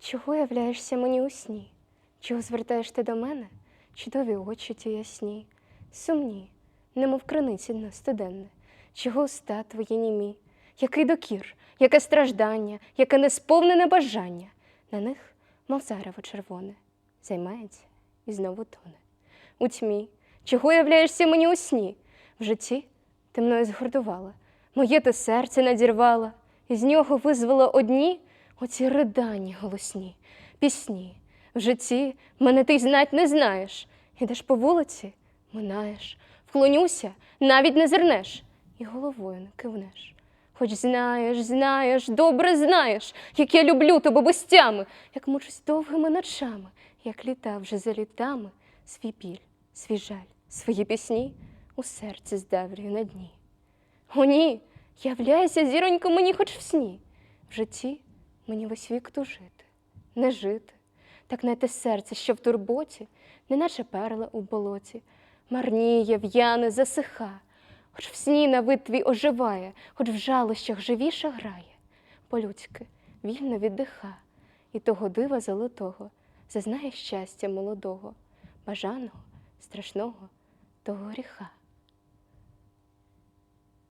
Чого являєшся мені у сні? Чого звертаєш ти до мене? Чудові очі ті ясні, сумні, немов криниці дно студенне. Чого уста твої німі? Який докір, яке страждання, яке несповнене бажання. На них, мов зарево червоне, займається і знову тоне. У тьмі, чого являєшся мені у сні? В житті ти мною згордувала, моє ти серце надірвала, і з нього визвала одні оці ридання голосні, пісні. В житті мене ти знать не знаєш. Ідеш по вулиці, минаєш, вклонюся, навіть не зернеш, і головою не кивнеш. Хоч знаєш, знаєш, добре знаєш, як я люблю тебе без тями, як мучусь довгими ночами, як літа вже за літами, свій біль, свій жаль, свої пісні у серці здавлюю на дні. О, ні, являйся, зіронько, мені хоч в сні. В житті мені весь вік тужити, не жити. Так не те серце, що в турботі, неначе перла у болоті, марніє, в'яне, засиха, хоч в сні на вид твій оживає, хоч в жалощах живіше грає, по-людськи вільно віддиха, і того дива золотого зазнає щастя молодого, бажаного, страшного, того гріха.